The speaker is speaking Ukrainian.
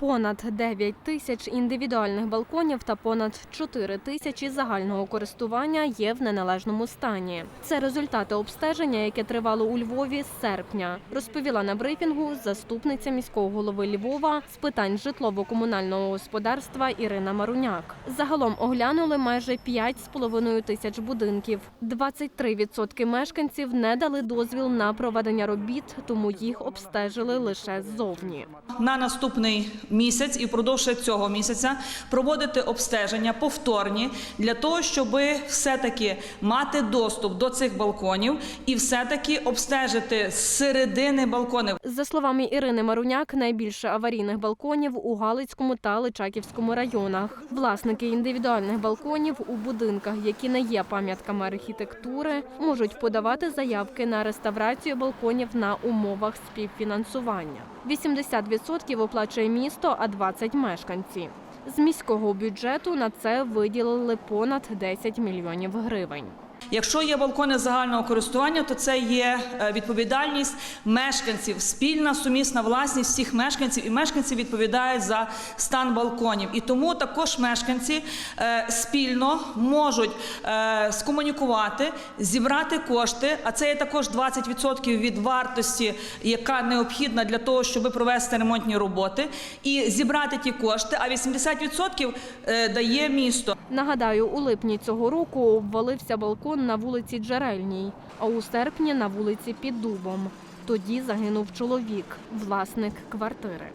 Понад 9 тисяч індивідуальних балконів та понад 4 тисячі загального користування є в неналежному стані. Це результати обстеження, яке тривало у Львові з серпня, розповіла на брифінгу заступниця міського голови Львова з питань житлово-комунального господарства Ірина Маруняк. Загалом оглянули майже 5,5 тисяч будинків. 23% мешканців не дали дозвіл на проведення робіт, тому їх обстежили лише ззовні. на наступний місяць і впродовж цього місяця проводити обстеження повторні для того, щоб все-таки мати доступ до цих балконів і все-таки обстежити з середини балконів. За словами Ірини Маруняк, найбільше аварійних балконів у Галицькому та Личаківському районах. Власники індивідуальних балконів у будинках, які не є пам'ятками архітектури, можуть подавати заявки на реставрацію балконів на умовах співфінансування. 80% оплачує місто, а 20 – мешканці. З міського бюджету на це виділили понад 10 мільйонів гривень. Якщо є балкони загального користування, то це є е, відповідальність мешканців, спільна сумісна власність всіх мешканців, і мешканці відповідають за стан балконів. І тому також мешканці е, спільно можуть е, скомунікувати, зібрати кошти. А це є також 20% від вартості, яка необхідна для того, щоб провести ремонтні роботи, і зібрати ті кошти. А 80% е, дає місто. Нагадаю, у липні цього року обвалився балкон на вулиці Джерельній, а у серпні на вулиці Під Дубом. Тоді загинув чоловік, власник квартири.